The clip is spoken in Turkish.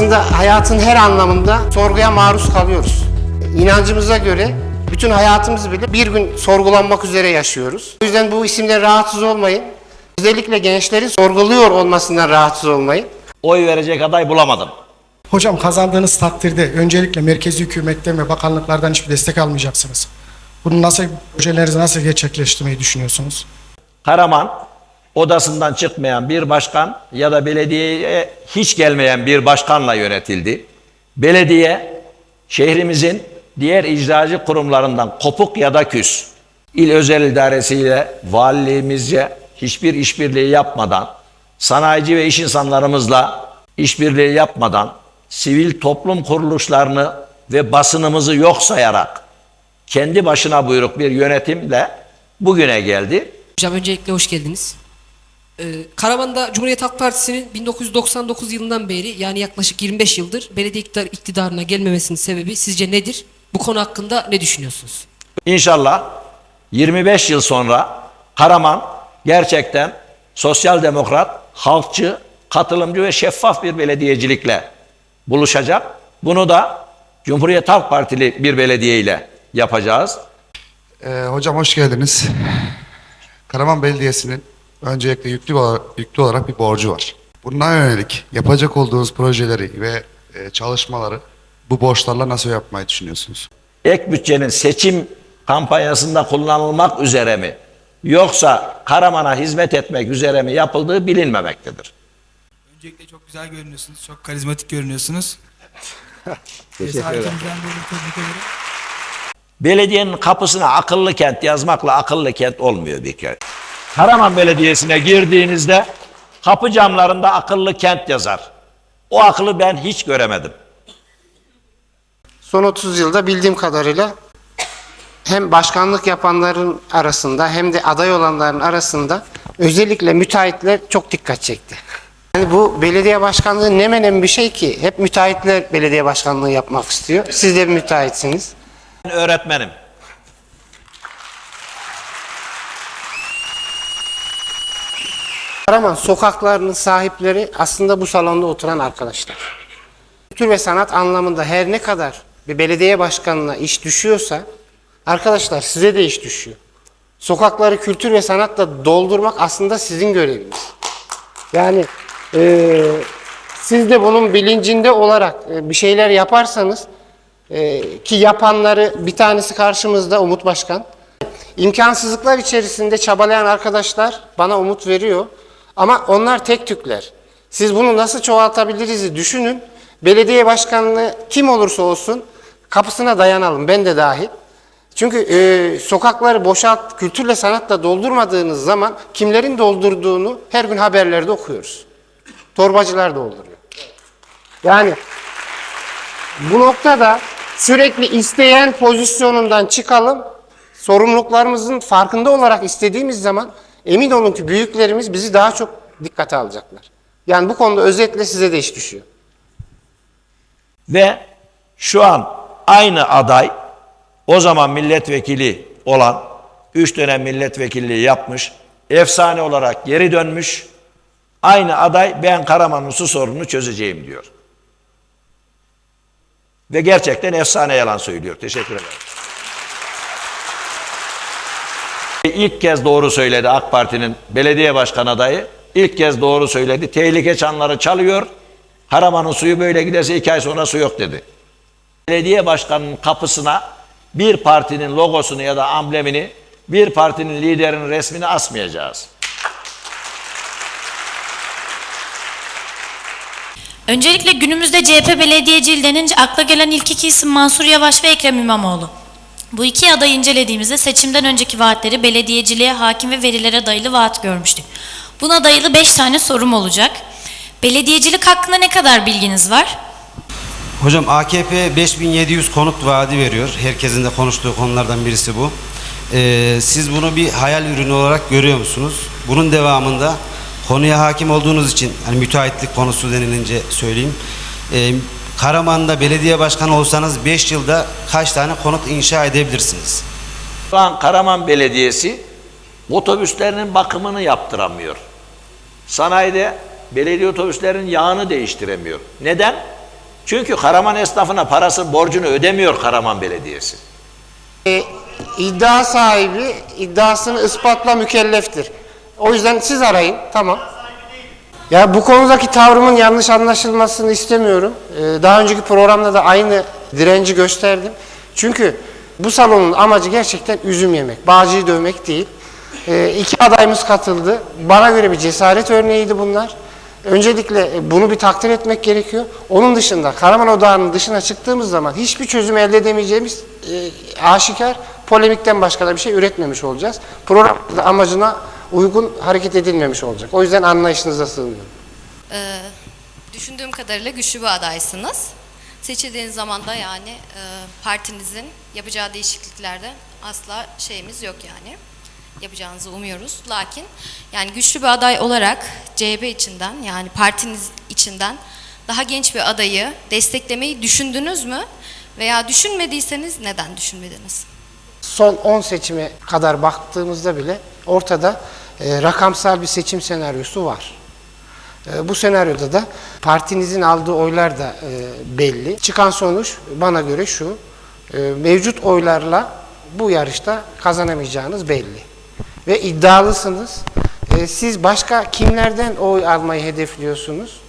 aslında hayatın her anlamında sorguya maruz kalıyoruz. İnancımıza göre bütün hayatımızı bile bir gün sorgulanmak üzere yaşıyoruz. O yüzden bu isimden rahatsız olmayın. Özellikle gençlerin sorguluyor olmasından rahatsız olmayın. Oy verecek aday bulamadım. Hocam kazandığınız takdirde öncelikle merkezi hükümetten ve bakanlıklardan hiçbir destek almayacaksınız. Bunu nasıl, projelerinizi nasıl gerçekleştirmeyi düşünüyorsunuz? Karaman odasından çıkmayan bir başkan ya da belediyeye hiç gelmeyen bir başkanla yönetildi. Belediye şehrimizin diğer icracı kurumlarından kopuk ya da küs. İl özel idaresiyle valiliğimizce hiçbir işbirliği yapmadan, sanayici ve iş insanlarımızla işbirliği yapmadan, sivil toplum kuruluşlarını ve basınımızı yok sayarak kendi başına buyruk bir yönetimle bugüne geldi. Hocam öncelikle hoş geldiniz. Ee, Karaman'da Cumhuriyet Halk Partisi'nin 1999 yılından beri yani yaklaşık 25 yıldır belediye iktidar, iktidarına gelmemesinin sebebi sizce nedir? Bu konu hakkında ne düşünüyorsunuz? İnşallah 25 yıl sonra Karaman gerçekten sosyal demokrat, halkçı, katılımcı ve şeffaf bir belediyecilikle buluşacak. Bunu da Cumhuriyet Halk Partili bir belediye ile yapacağız. Ee, hocam hoş geldiniz. Karaman Belediyesi'nin öncelikle yüklü, olarak- yüklü olarak bir borcu var. Bundan yönelik yapacak olduğunuz projeleri ve e, çalışmaları bu borçlarla nasıl yapmayı düşünüyorsunuz? Ek bütçenin seçim kampanyasında kullanılmak üzere mi yoksa Karaman'a hizmet etmek üzere mi yapıldığı bilinmemektedir. Öncelikle çok güzel görünüyorsunuz. Çok karizmatik görünüyorsunuz. Tebrik ederim. Belediyenin kapısına akıllı kent yazmakla akıllı kent olmuyor bir kere. Karaman Belediyesi'ne girdiğinizde kapı camlarında akıllı kent yazar. O akıllı ben hiç göremedim. Son 30 yılda bildiğim kadarıyla hem başkanlık yapanların arasında hem de aday olanların arasında özellikle müteahhitler çok dikkat çekti. Yani bu belediye başkanlığı ne menem bir şey ki hep müteahhitler belediye başkanlığı yapmak istiyor. Siz de müteahhitsiniz. Ben öğretmenim. Karaman sokaklarının sahipleri aslında bu salonda oturan arkadaşlar. Kültür ve sanat anlamında her ne kadar bir belediye başkanına iş düşüyorsa arkadaşlar size de iş düşüyor. Sokakları kültür ve sanatla doldurmak aslında sizin göreviniz. Yani eee, siz de bunun bilincinde olarak e, bir şeyler yaparsanız e, ki yapanları bir tanesi karşımızda Umut Başkan. İmkansızlıklar içerisinde çabalayan arkadaşlar bana umut veriyor. Ama onlar tek tükler. Siz bunu nasıl çoğaltabiliriz düşünün. Belediye başkanlığı kim olursa olsun kapısına dayanalım ben de dahil. Çünkü e, sokakları boşalt, kültürle sanatla doldurmadığınız zaman kimlerin doldurduğunu her gün haberlerde okuyoruz. Torbacılar dolduruyor. Yani bu noktada sürekli isteyen pozisyonundan çıkalım. Sorumluluklarımızın farkında olarak istediğimiz zaman emin olun ki büyüklerimiz bizi daha çok dikkate alacaklar. Yani bu konuda özetle size de iş düşüyor. Ve şu an aynı aday o zaman milletvekili olan, üç dönem milletvekilliği yapmış, efsane olarak geri dönmüş, aynı aday ben Karaman'ın su sorununu çözeceğim diyor. Ve gerçekten efsane yalan söylüyor. Teşekkür ederim. İlk kez doğru söyledi AK Parti'nin belediye başkan adayı. İlk kez doğru söyledi. Tehlike çanları çalıyor. Karaman'ın suyu böyle giderse iki ay sonra su yok dedi. Belediye başkanının kapısına bir partinin logosunu ya da amblemini, bir partinin liderinin resmini asmayacağız. Öncelikle günümüzde CHP belediyeciliği denince akla gelen ilk iki isim Mansur Yavaş ve Ekrem İmamoğlu. Bu iki adayı incelediğimizde seçimden önceki vaatleri belediyeciliğe hakim ve verilere dayalı vaat görmüştük. Buna dayalı 5 tane sorum olacak. Belediyecilik hakkında ne kadar bilginiz var? Hocam AKP 5700 konut vaadi veriyor. Herkesin de konuştuğu konulardan birisi bu. Ee, siz bunu bir hayal ürünü olarak görüyor musunuz? Bunun devamında konuya hakim olduğunuz için hani müteahhitlik konusu denilince söyleyeyim. Ee, Karaman'da belediye başkanı olsanız 5 yılda kaç tane konut inşa edebilirsiniz? Şu an Karaman Belediyesi otobüslerinin bakımını yaptıramıyor. Sanayide belediye otobüslerinin yağını değiştiremiyor. Neden? Çünkü Karaman esnafına parası borcunu ödemiyor Karaman Belediyesi. E, iddia sahibi iddiasını ispatla mükelleftir. O yüzden siz arayın. Tamam. Ya bu konudaki tavrımın yanlış anlaşılmasını istemiyorum. Ee, daha önceki programda da aynı direnci gösterdim. Çünkü bu salonun amacı gerçekten üzüm yemek, bağcıyı dövmek değil. Ee, iki adayımız katıldı. Bana göre bir cesaret örneğiydi bunlar. Öncelikle e, bunu bir takdir etmek gerekiyor. Onun dışında Karaman Odağı'nın dışına çıktığımız zaman hiçbir çözüm elde edemeyeceğimiz e, aşikar polemikten başka da bir şey üretmemiş olacağız. Program da amacına uygun hareket edilmemiş olacak. O yüzden anlayışınıza sığınıyorum. Ee, düşündüğüm kadarıyla güçlü bir adaysınız. Seçildiğiniz zaman da yani e, partinizin yapacağı değişikliklerde asla şeyimiz yok yani. Yapacağınızı umuyoruz. Lakin yani güçlü bir aday olarak CHP içinden yani partiniz içinden daha genç bir adayı desteklemeyi düşündünüz mü? Veya düşünmediyseniz neden düşünmediniz? Son 10 seçime kadar baktığımızda bile ortada e, rakamsal bir seçim senaryosu var. E, bu senaryoda da partinizin aldığı oylar da e, belli. Çıkan sonuç bana göre şu, mevcut oylarla bu yarışta kazanamayacağınız belli. Ve iddialısınız. Siz başka kimlerden oy almayı hedefliyorsunuz?